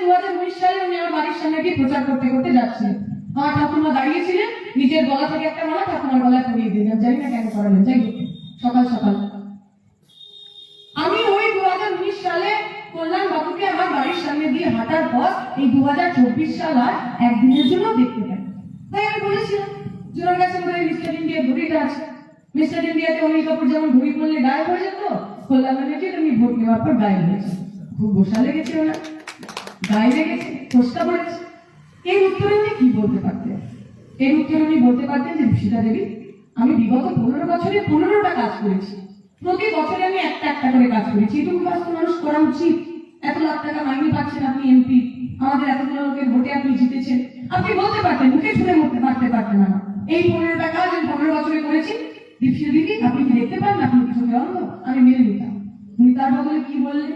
দু হাজার উনিশ সালে উনি আমার বাড়ির সামনে গিয়ে প্রচার করতে করতে যাচ্ছিলেন আমার ঠাকুমা দাঁড়িয়েছিলেন নিজের গলা থেকে একটা মালা ঠাকুমার গলায় পরিয়ে দিলেন। জানি না কেন করালেন। যাই সকাল সকাল। আমি ওই দু হাজার উনিশ সালে কল্যাণ বাবুকে আমার বাড়ির সামনে দিয়ে হাঁটার পর এই দু হাজার চব্বিশ সাল আর একদিনের জন্য দেখতে পাই। তাই আমি বলেছিলাম ওর কাছে বোধহয় মিস্টার ইন্ডিয়া ঘড়িটা আছে। মিস্টার ইন্ডিয়াতে অনিল কাপুর যেমন ঘড়ি পড়লে গায়ে হয়ে যেত, কল্যাণ ব্যানার্জি তুমি ভোট নেওয়ার পর গায়ে হয়েছে খুব বসা লেগেছে ওনার গায়ে লেগেছে ফোসকা পড়েছে এই উত্তরে উনি কি বলতে পারতেন এই উত্তরে উনি বলতে পারতেন যে সীতা দেবী, আমি বিগত পনেরো বছরে পনেরোটা কাজ করেছি। প্রতি বছরে আমি একটা একটা করে কাজ করেছি। এটুকু কাজ তো মানুষ করা উচিত। এত লাখ টাকা মাইনে পাচ্ছেন আপনি এমপি, আমাদের এতগুলো লোকের ভোটে আপনি জিতেছেন। আপনি বলতে পারতেন, মুখে শুনে মরতে পারতে পারতেন না। এই পনেরোটা কাজ আমি পনেরো বছরে করেছি। দীপশিয়া দিদি আপনি কি দেখতে পান আপনি কিছু অন্ধ? আমি মেনে নিতাম। উনি তার বদলে কি বললেন?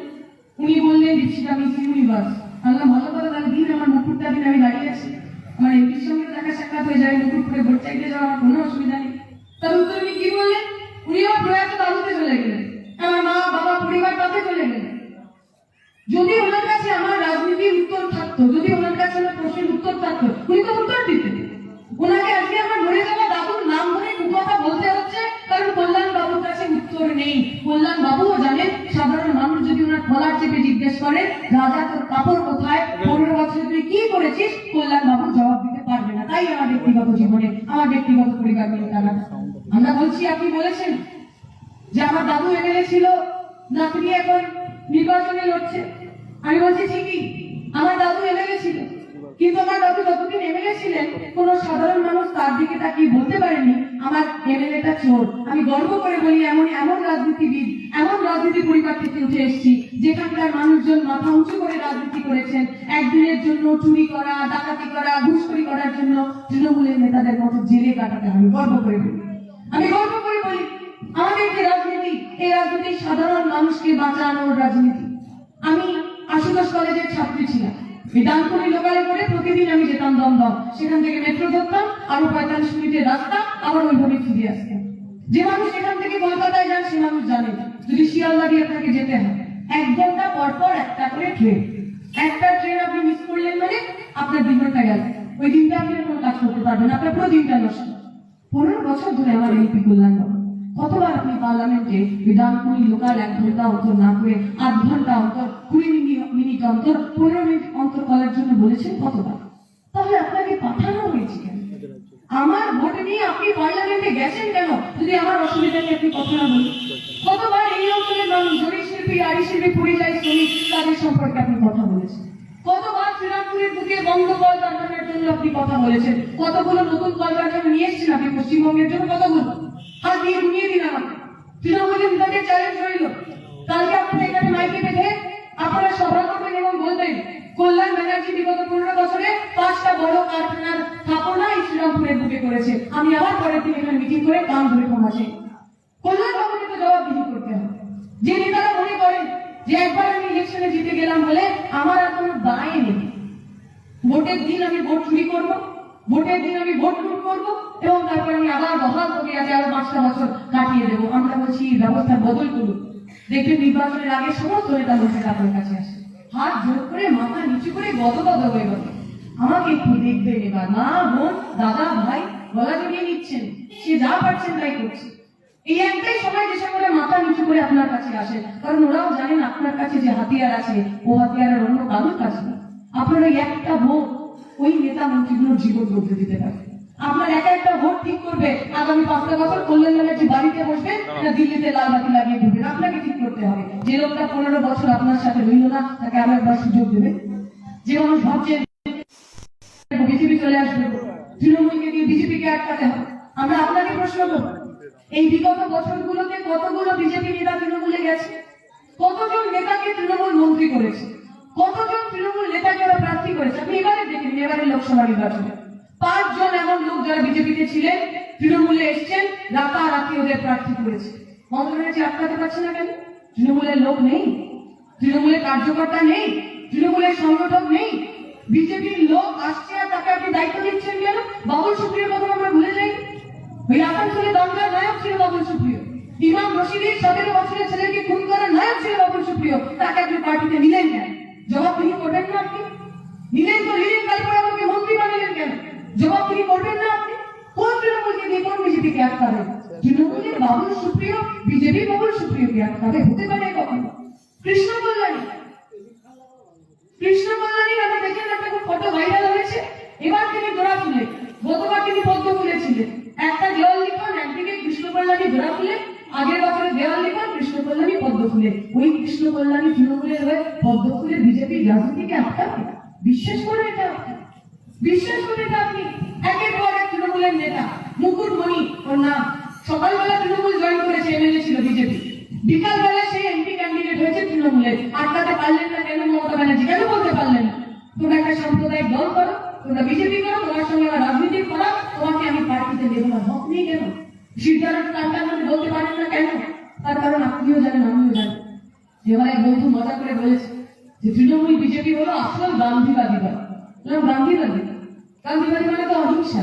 উনি বললেন দীপশিতা মিস ইউনিভার্স আল্লাহ ভালো করে তাহলে দিন আমার মুকুটটা দিন, আমি দাঁড়িয়ে আছি। আমার এমপির সঙ্গে দেখা সাক্ষাৎ হয়ে যায় মুকুট করে ভোট চাইতে যাওয়া কোনো অসুবিধা নেই। তার উত্তরে উনি কি বললেন? উনি আমার প্রয়াত দাদুতে চলে গেলেন। আমার মা, বাবা পরিবার তাতে চলে গেলেন। যদি ওনার কাছে আমার রাজনীতির উত্তর থাকতো, যদি ওনার কাছে আমার প্রশ্নের উত্তর থাকতো, উনি তো উত্তর দিতেন। ওনাকে আজকে আমার মরে যাওয়া দাদুর নাম ধরে কথা বলতে হচ্ছে, কারণ কল্যাণ বাবুর কাছে উত্তর নেই। কল্যাণ বাবুও জানেন, সাধারণ মানুষ যদি ওনার কলার চেপে জিজ্ঞেস করে, রাজা, তোর কাপড় কোথায় পনেরো বছরে তুই কি করেছিস? কল্যাণ বাবু জবাব দিতে পারবে না। তাই আমার ব্যক্তিগত জীবনে, আমার ব্যক্তিগত নিয়ে টানা আমরা বলছি, আপনি বলেছেন যে আমার দাদু এমএলএ ছিল, নাতনি এখন নির্বাচনে লড়ছে। আমি বলছি, ঠিকই, আমার দাদু এমএলএ ছিল। কিন্তু আমার দাদু যতদিন এমএলএ ছিলেন, কোন সাধারণ মানুষ তার দিকে তাকিয়ে বলতে পারেনি আমার এমএলএটা চোর। আমি গর্ব করে বলি, এমন এমন রাজনীতিবিদ, এমন রাজনীতি পরিবার থেকে উঠে এসেছি, যেখানকার মানুষজন মাথা উঁচু করে রাজনীতি করেছেন। একদিনের জন্য চুরি করা, ডাকাতি করা, ঘুষখড়ি করার জন্য তৃণমূলের নেতাদের মতো জেলে কাটাতে আমি গর্ব করে বলি। আমি গর্ব করে বলি, আমাদের যে রাজনীতি, এই রাজনীতি সাধারণ মানুষকে বাঁচানোর রাজনীতি। আমি আশুতোষ কলেজের ছাত্রী ছিলাম। এই লোকালে করে প্রতিদিন আমি যেতাম দমদম। সেখান থেকে মেট্রো ধরতাম, আরও পঁয়তাল্লিশ মিনিটের রাস্তা, আবার ওইভাবে ফিরে আসতাম যে মানুষ এখান থেকে কলকাতায় যান, সে মানুষ জানে। যদি শিয়ালদা দিয়ে আপনাকে যেতে হয়, এক ঘণ্টা পর পর একটা করে ট্রেন। একটা ট্রেন আপনি মিস করলেন মানে আপনার দিনটা গেল। ওই দিনটা আপনি কোনো কাজ করতে পারবেন আপনার পুরো দিনটা নষ্ট। পনেরো বছর ধরে আমার এমপি কল্যাণ বাবু। কতবার আপনি পার্লামেন্টে বিধান কুড়ি লোকাল এক ঘণ্টা অন্তর না করে আধ ঘণ্টা অন্তর, কুড়ি মিনিট অন্তর, পনেরো মিনিট অন্তর করার জন্য বলেছেন কতবার? তাহলে আপনাকে পাঠানো হয়েছে কেন? আমার ভোট নিয়ে আপনি পার্লামেন্টে গেছেন কেন? যদি আমার অসুবিধা নিয়ে আপনি কথা না বলেন। কতবার এই অঞ্চলের মানুষ জরি শিল্পী, আড়ি শিল্পী, পরিযায়ী শ্রমিক, তাদের সম্পর্কে আপনি কথা বলেছেন। কতবার শ্রীরামপুরের বুকে বন্ধ কলকারখানার জন্য আপনি কথা বলেছেন? কতগুলো নতুন কলকারখানা নিয়ে এসেছেন আপনি পশ্চিমবঙ্গের জন্য কতগুলো হাত দিয়ে ঘুমিয়ে আমাকে। তৃণমূলের বিভাগের চ্যালেঞ্জ রইল। কালকে আপনারা এখানে মাইকে বেঁধে আপনারা সভা করবেন এবং বলবেন কল্যাণ ব্যানার্জি বিগত পনেরো বছরে পাঁচটা বড় কারখানার স্থাপনা এই শ্রীরামপুরের বুকে করেছে। আমি আবার পরের দিন এখানে মিটিং করে কাম ধরে ক্ষমা কল্যাণ বাবুকে তো জবাবদিহি করতে হবে। যে নেতারা মনে করেন যে একবার আমি ইলেকশনে জিতে গেলাম বলে আমার আর কোনো দায় নেই। ভোটের দিন আমি ভোট চুরি করব। ভোটের দিন আমি ভোট লুট করব এবং তারপর আমি আবার বহাল প্রক্রিয়া আছে আরও পাঁচটা বছর কাটিয়ে দেবো। আমরা বলছি ব্যবস্থা বদল করুন। দেখবেন নির্বাচনের আগে সমস্ত নেতা লোকেরা আপনার কাছে আসে। হাত জোর করে, মাথা নিচু করে গদ গদ হয়ে গেল আমাকে একটু দেখবেন এবার। মা, বোন, দাদা, ভাই, গলা জড়িয়ে নিচ্ছেন। সে যা পারছেন তাই করছে। এই একটাই সময় যে সকলে মাথা নিচু করে আপনার কাছে আসে। কারণ ওরাও জানেন আপনার কাছে যে হাতিয়ার আছে, ও হাতিয়ারের অন্য কারোর কাছে না। আপনার একটা ভোট ওই নেতা মন্ত্রীগুলোর জীবন বদলে দিতে পারে। আপনার একা একটা ভোট ঠিক করবে, আগামী পাঁচটা বছর কল্যাণ ব্যানার্জি বাড়িতে বসবে না দিল্লিতে লাল বাতি লাগিয়ে ঘুরবেন আপনাকে ঠিক করতে হবে। যে লোকটা পনেরো বছর আপনার সাথে রইল না, তাকে আরও একবার সুযোগ দেবে। যে মানুষ ভাবছে বিজেপি চলে আসবে, তৃণমূলকে দিয়ে বিজেপিকে আটকাতে হবে। আমরা আপনাকে প্রশ্ন করব, এই বিগত বছরগুলোতে কতগুলো বিজেপি নেতা তৃণমূলে গেছে? কতজন নেতাকে তৃণমূল মন্ত্রী করেছে? কতজন তৃণমূল নেতাকে ওরা প্রার্থী করেছে? আপনি এবারে দেখেন, এবারে লোকসভা নির্বাচনে। পাঁচজন এমন লোক যারা বিজেপিতে ছিলেন, তৃণমূলে এসছেন, রাতারাতি ওদের প্রার্থী করেছে। মমতা ব্যানার্জি আটকাতে পারছে না কেন? তৃণমূলের লোক নেই। তৃণমূলের কার্যকর্তা নেই। তৃণমূলের সংগঠক নেই। বিজেপির লোক আসছে আর তাকে আপনি দায়িত্ব দিচ্ছেন কেন? বাবুল সুপ্রিয়র কথা আমরা ভুলে যাই ওই আসানসোলে দাঙ্গার নায়ক ছিল বাবুল সুপ্রিয়। ইমাম রশিদের সতেরো বছরের ছেলেকে খুন করার নায়ক ছিল বাবুল সুপ্রিয়। তাকে আপনি পার্টিতে নিলেন কেন? জবাবদিহি করবেন না আপনি? নিলেন তো, নিলেন, তারপরে আমাকে মন্ত্রী বানালেন কেন? জবাবদিহি করবেন না আপনি? কোন তৃণমূলকে দিয়ে কোন বিজেপিকে আটকাবে তৃণমূলের বাবুল সুপ্রিয়, বিজেপি বাবুল সুপ্রিয়কে আটকাবে হতে পারে কখনো। কৃষ্ণ কল্যাণী। কৃষ্ণ কল্যাণীর আমরা দেখেন একটা খুব ফটো ভাইরাল হয়েছে। এবার তিনি ঘোড়া ফুলে গতবার তিনি পদ্ম ফুলেছিলেন একটা দেওয়াল লিখন, একদিকে কৃষ্ণ কল্যাণী জোড়া ফুলে আগের বছরে দেওয়াল লিখন, কৃষ্ণ কল্যাণী পদ্ম ফুলে ওই কৃষ্ণ কল্যাণী তৃণমূলের হয়ে পদ্ম ফুলে বিজেপির রাজনীতিকে আটকাবে বিশ্বাস করে এটা বিশ্বাস করে এটা আপনি। একের পর এক তৃণমূলের নেতা মুকুটমণি ওর নাম। সকালবেলা তৃণমূল জয়েন করেছে এমএলএ ছিল বিজেপি। বিকালবেলা সেই এমপি ক্যান্ডিডেট হয়েছে তৃণমূলের। আটকাতে পারলেন না কেন মমতা ব্যানার্জি? কেন বলতে পারলেন না? তোমরা একটা সাম্প্রদায়িক দল করো, তোমরা বিজেপি করো, তোমার সঙ্গে আমার রাজনীতি করা, তোমাকে আমি পার্টিতে দেবো না হক নেই কেন? সিদ্ধার্থ কান্তার বলতে পারেন না কেন? তার কারণ আপনিও জানেন, আমিও জানি। এবার এক বন্ধু মজা করে বলেছে। যে তৃণমূল বিজেপি হলো আসল গান্ধীবাদী দল গান্ধীবাদী। গান্ধীবাদী মানে তো অহিংসা।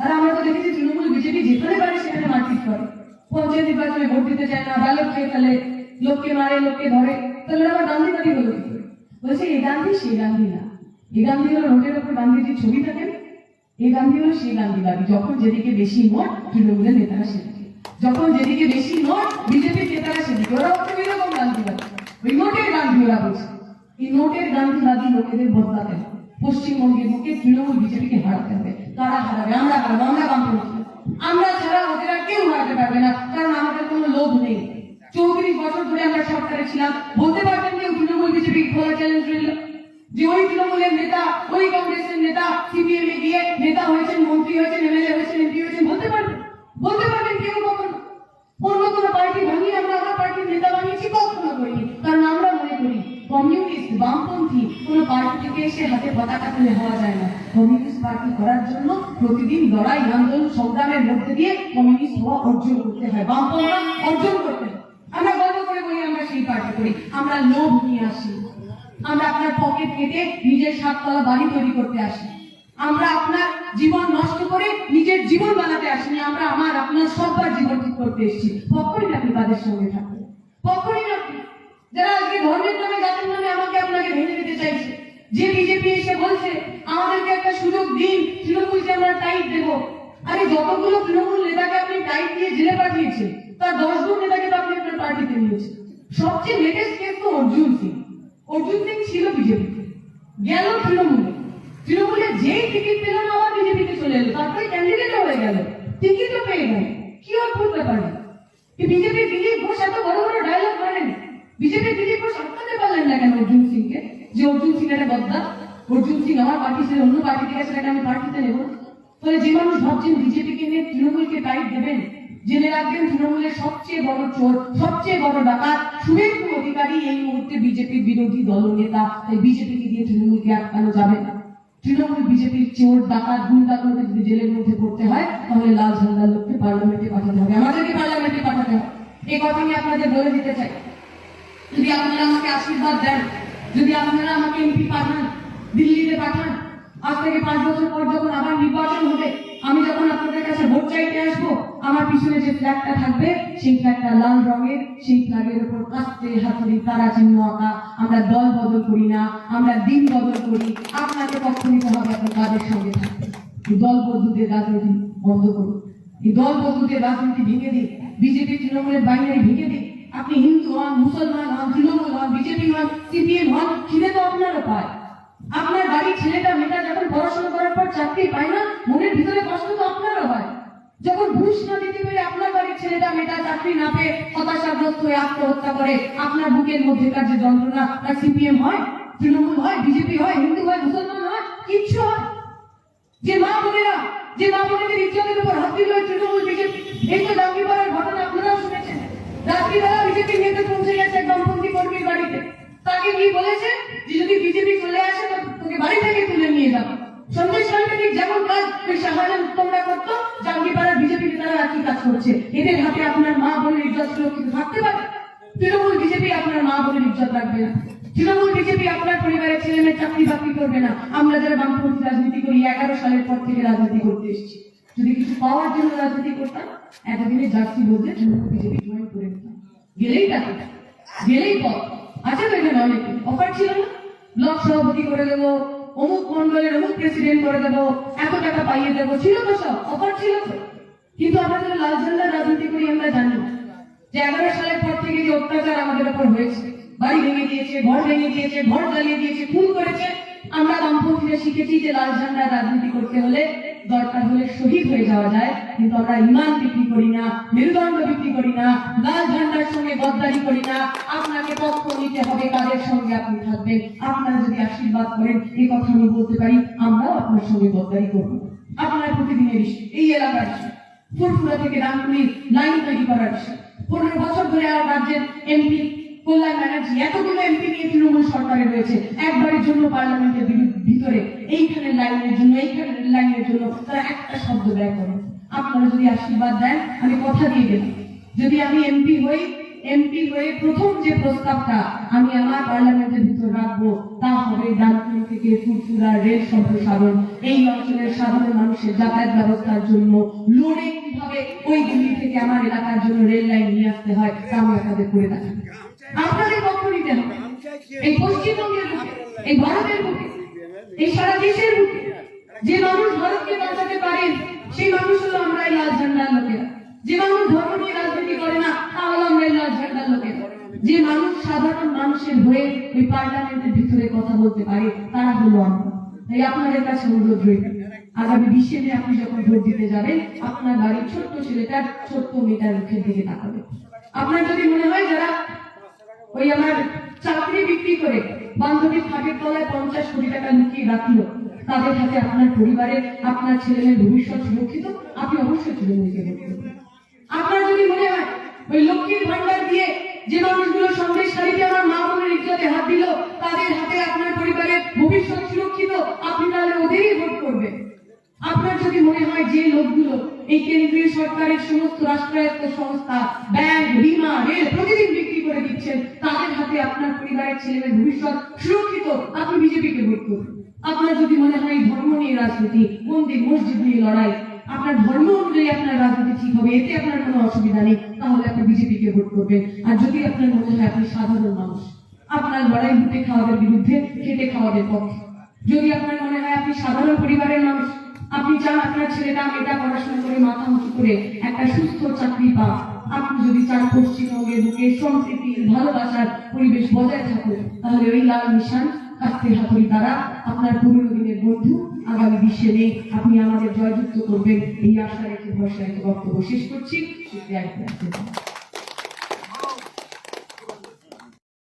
আর আমরা তো দেখেছি তৃণমূল বিজেপি যেখানে পারে সেখানে মারপিট করে। পঞ্চায়েত নির্বাচনে ভোট দিতে চায় না, ব্যালট খেয়ে ফেলে, লোককে মারে, লোককে ধরে। তাহলে আবার গান্ধীবাদী হলো বলছে এই গান্ধী সেই গান্ধী না। এই গান্ধী হলো রোডের ওপর গান্ধীজির ছবি থাকে এই গান্ধী হলো সেই গান্ধীবাদী। যখন যেদিকে বেশি নোট তৃণমূলের নেতারা সেদিকে। যখন যেদিকে বেশি নোট বিজেপির নেতারা সেদিকে। ওরা হচ্ছে এরকম গান্ধীবাদী। ওই নোটের গান্ধী ওরা বলছে। এই নোটের গান্ধীবাদী লোকেদের বদলাতে হবে পশ্চিমবঙ্গের বুকে তৃণমূল বিজেপিকে হারাতে হবে কারা হারাবে? আমরা হারাবো, আমরা বামপন্থী আমরা ছাড়া ওদের কেউ হারাতে পারবে না, কারণ আমাদের কোনো লোভ নেই। চৌত্রিশ বছর ধরে আমরা সরকারে ছিলাম। বলতে পারবেন যে তৃণমূল, বিজেপি খোলা চ্যালেঞ্জ রইল? যে ওই তৃণমূলের নেতা, ওই কংগ্রেসের নেতা, সিপিএম এ গিয়ে নেতা হয়েছেন, মন্ত্রী হয়েছেন, এমএলএ হয়েছেন, এমপি হয়েছেন, বলতে পারবেন? বলতে পারবেন কেউ কখনো অন্য কোনো পার্টি ভাঙিয়ে আমরা আমার পার্টির নেতা বানিয়েছি কখনো করিনি কারণ আমরা মনে করি কমিউনিস্ট বামপন্থী, কোনো পার্টি থেকে এসে হাতে পতাকা তুলে হওয়া যায় না। কমিউনিস্ট পার্টি করার জন্য প্রতিদিন লড়াই, আন্দোলন, সংগ্রামের মধ্যে দিয়ে কমিউনিস্ট হওয়া অর্জন করতে হয়। অর্জন করতে আমরা গর্ব করে বলি, আমরা সেই পার্টি করি। আমরা লোভ নিয়ে আসি। আমরা আপনার পকেট কেটে নিজের সাততলা বাড়ি তৈরি করতে আসি। আমরা আপনার জীবন নষ্ট করে নিজের জীবন বানাতে আসিনি। আমরা আমার, আপনার সবার জীবন ঠিক করতে এসেছি। কখনই আপনি তাদের সঙ্গে থাকবেন কখনই আপনি যারা আজকে ধর্মের নামে, জাতির নামে আমাকে আপনাকে ভেঙে দিতে চাইছে, যে বিজেপি এসে বলছে, আমাদেরকে একটা সুযোগ দিন তৃণমূলকে আমরা টাইট দেবো। আরে যতগুলো তৃণমূল নেতাকে আপনি টাইট দিয়ে জেলে পাঠিয়েছেন, তার দশ জন নেতাকে তো আপনি আপনার পার্টিতে নিয়েছেন। সবচেয়ে লেটেস্ট কেস তো অর্জুন সিং। অর্জুন সিং ছিল বিজেপিতে, গেল তৃণমূলে। তৃণমূলে যেই টিকিট পেল না, আবার বিজেপিতে চলে এলো। তারপরে ক্যান্ডিডেট হয়ে গেল। টিকিটও পেয়ে গেল। কি অদ্ভুত ব্যাপার। বিজেপি দিলীপ ঘোষ এত বড় বড় ডায়লগ বিজেপি দিলীপ ঘোষ আটকাতে পারলেন না কেন অর্জুন সিংকে? যে অর্জুন সিং একটা বদ্দা, অর্জুন সিং আমার পার্টি ছেড়ে অন্য পার্টিতে গেছে সেটাকে আমি পার্টিতে নেব। ফলে যে মানুষ ভাবছেন বিজেপিকে নিয়ে তৃণমূলকে টাইট দেবেন, জেনে রাখবেন তৃণমূলের সবচেয়ে বড় চোর, সবচেয়ে বড় ডাকাত শুভেন্দু অধিকারী এই মুহূর্তে বিজেপির বিরোধী দলনেতা তাই বিজেপিকে দিয়ে তৃণমূলকে আটকানো যাবে না। তৃণমূল বিজেপির চোর, ডাকাত গুন্ডা করে যদি জেলের মধ্যে পড়তে হয়, তাহলে লাল ঝান্ডার লোককে পার্লামেন্টে পাঠাতে হবে। আমাদেরকে পার্লামেন্টে পাঠাতে হবে। এই কথা আমি আপনাদের বলে দিতে চাই। যদি আপনারা আমাকে আশীর্বাদ দেন, যদি আপনারা আমাকে এমপি পাঠান, দিল্লিতে পাঠান, আজ থেকে পাঁচ বছর পর যখন আবার নির্বাচন হবে, আমি যখন আপনাদের কাছে ভোট চাইতে আসব, আমার পিছনে যে ফ্ল্যাগটা থাকবে, সেই ফ্ল্যাগটা লাল রঙের, সেই ফ্ল্যাগের উপর কাস্তে হাতুড়ি, তারা চিহ্ন আঁকা। আমরা দল বদল করি না, আমরা দিন বদল করি। আপনাকে পক্ষ নিতে হবে আপনি তাদের সঙ্গে থাকবেন এই দল বন্ধুদের রাজনীতি বন্ধ করুন। এই দল বন্ধুদের রাজনীতি ভেঙে দিন। বিজেপি তৃণমূলের বাইনারি ভেঙে দিন। আপনি হিন্দু হন, মুসলমান হন, তৃণমূল হন, বিজেপি হন, সিপিএম হন খিদে তো আপনারও পায়। আপনার বাড়ির ছেলেটা, মেয়েটা যখন পড়াশোনা করার পর চাকরি পায় না, মনের ভিতরে কষ্ট তো আপনারও হয়। যখন ঘুষ না দিতে পেরে আপনার বাড়ির ছেলেটা, মেয়েটা চাকরি না পেয়ে হতাশাগ্রস্ত হয়ে আত্মহত্যা করে, আপনার বুকের মধ্যেকার যে যন্ত্রণা, তার সিপিএম হয়, তৃণমূল হয়, বিজেপি হয়, হিন্দু হয়, মুসলমান হয়, কিচ্ছু হয়। যে মা বোনেরা, যে মা বোনেদের ইজ্জতের উপর হাত দিল তৃণমূল, বিজেপি, এই তো ডাঙ্গিপাড়ার ঘটনা শুনেছেন। রাত্রিবেলা বিজেপি নেতা পৌঁছে গেছে এক দমপন্থী কর্মীর বাড়িতে। তাকে গিয়ে বলেছে যে যদি বিজেপি চলে আসে, তো তোকে বাড়ি থেকে তুলে নিয়ে যাব। সন্দেশ খানকে ঠিক যেমন কাজ ওই শাহজাহান উত্তমরা করতো জাঙ্গিপাড়ার বিজেপি নেতারা একই কাজ করছে? এদের হাতে আপনার মা বোনের ইজ্জত সুরক্ষিত থাকতে পারে। তৃণমূল বিজেপি আপনার মা বোনের ইজ্জত রাখবে না। তৃণমূল বিজেপি আপনার পরিবারের ছেলে মেয়ে চাকরি বাকরি করবে না। আমরা যারা বামপন্থী রাজনীতি করি, এগারো সালের পর থেকে রাজনীতি করতে এসেছি। যদি কিছু পাওয়ার জন্য রাজনীতি করতাম, এতদিনে জার্সি বলতে বিজেপি জয়েন করে নিতাম। গেলেই গেলেই আছে তো এখানে অনেক অফার ছিল না? ব্লক সভাপতি করে দেবো, অমুক মন্ডলের অমুক প্রেসিডেন্ট করে দেবো, এত টাকা পাইয়ে দেবো, ছিল তো সব, অফার ছিল তো। কিন্তু আমরা যারা লাল ঝান্ডার রাজনীতি করি, আমরা জানি যে এগারো সালের পর থেকে যে অত্যাচার আমাদের উপর হয়েছে। বাড়ি ভেঙে দিয়েছে, ঘর ভেঙে দিয়েছে, ঘর জ্বালিয়ে দিয়েছে, খুন করেছে। আমরা বামপন্থীরা শিখেছি যে লাল ঝান্ডার রাজনীতি করতে হলে দরকার হলে শহীদ হয়ে যাওয়া যায়, কিন্তু আমরা ইমান বিক্রি করি না, মেরুদণ্ড বিক্রি করি না, লাল ঝান্ডার সঙ্গে গদ্দারি করি না। আপনাকে পক্ষ নিতে হবে, কাদের সঙ্গে আপনি থাকবেন? আপনারা যদি আশীর্বাদ করেন, এই কথা আমি বলতে পারি, আমরাও আপনার সঙ্গে গদ্দারি করব। আপনার প্রতিদিনের এই এলাকার ফুরফুরা থেকে রামপুরি লাইন তৈরি করার বিষয়। পনেরো বছর ধরে আর রাজ্যের এমপি, কল্যাণ ব্যানার্জি, এতগুলো এমপি নিয়ে তৃণমূল সরকারে রয়েছে। একবারের জন্য পার্লামেন্টের বিরু- ভিতরে, এইখানে লাইনের জন্য, এইখানে লাইনের জন্য তারা একটা শব্দ ব্যয় করে। আপনারা যদি আশীর্বাদ দেন, আমি কথা দিয়ে গেলাম। যদি আমি এমপি হই, এমপি হয়ে প্রথম যে প্রস্তাবটা আমি আমার পার্লামেন্টের ভিতর রাখব, তা হবে ডানকুনি থেকে ফুরফুরা রেল সম্প্রসারণ। এই অঞ্চলের সাধারণ মানুষের যাতায়াত ব্যবস্থার জন্য লোড়ে কীভাবে ওই দিল্লি থেকে আমার এলাকার জন্য রেল লাইন নিয়ে আসতে হয়, তা আমি আপনাদের করে দেখাবো। আপনাদের পক্ষ নিতে হবে। এই পশ্চিমবঙ্গের এই ভারতের বুকে এই সারা দেশের বুকে যে মানুষ ভারতকে বাঁচাতে পারেন সেই মানুষ হলো আমরা এই লাল ঝান্ডার লোকেরা। যে মানুষ ধর্ম নিয়ে রাজনীতি করে না তা হলো আমরা লাল ঝান্ডার লোকেরা। যে মানুষ সাধারণ মানুষের হয়ে ওই পার্লামেন্টের ভিতরে কথা বলতে পারে, তারা হলো আমরা। তাই আপনাদের কাছে অনুরোধ রইল, আগামী বিশে মে আপনি যখন ভোট দিতে যাবেন, আপনার বাড়ির ছোট্ট ছেলেটার ছোট্ট মেয়েটার মুখের দিকে তাকাবে আপনার যদি মনে হয় যারা ওই আমার চাকরি বিক্রি করে বান্ধবীর খাটের তলায় পঞ্চাশ কোটি টাকা লুকিয়ে রাখল। তাদের হাতে আপনার পরিবারের, আপনার ছেলেমেয়ের ভবিষ্যৎ সুরক্ষিত, আপনি অবশ্যই তৃণমূলকে ভোট আপনার যদি মনে হয়, ওই লক্ষ্মীর ভান্ডার দিয়ে যে মানুষগুলো সন্দেশ শাড়িতে আমার মা বোনের ইজ্জতে হাত দিল, তাদের হাতে আপনার পরিবারের ভবিষ্যৎ সুরক্ষিত, আপনি তাহলে ওদেরই ভোট করবেন। আপনার যদি মনে হয় যে লোকগুলো এই কেন্দ্রীয় সরকারের সমস্ত রাষ্ট্রায়ত্ত সংস্থা, ব্যাংক, বিমা, রেল প্রতিদিন বিক্রি করে দিচ্ছেন। তাদের হাতে আপনার পরিবারের ছেলেমেয়ের ভবিষ্যৎ সুরক্ষিত। আপনি বিজেপিকে ভোট করুন। আপনার যদি মনে হয় ধর্ম নিয়ে রাজনীতি, মন্দির, মসজিদ নিয়ে লড়াই, আপনার ধর্ম অনুযায়ী আপনার রাজনীতি ঠিক হবে, এতে আপনার কোনো অসুবিধা নেই, তাহলে আপনি বিজেপিকে ভোট করবেন। আর যদি আপনার মনে হয় আপনি সাধারণ মানুষ, আপনার লড়াই লুটে খাওয়াদের বিরুদ্ধে, খেটে খাওয়াদের পক্ষে। যদি আপনার মনে হয় আপনি সাধারণ পরিবারের মানুষ আপনি চান আপনার ছেলেটা মেয়েটা পড়াশোনা করে মাথা উঁচু করে একটা সুস্থ চাকরি পা আপনি যদি চান পশ্চিমবঙ্গের বুকে সম্প্রীতি, ভালোবাসার পরিবেশ বজায় থাকুক, তাহলে ওই লাল নিশান কাস্তে হাতুড়ি তারা আপনার পুরনো দিনের বন্ধু আগামী বিশ্বে নেই। আপনি আমাদের জয়যুক্ত করবেন। এই আশা রেখে ভরসা রেখে বক্তব্য শেষ করছি।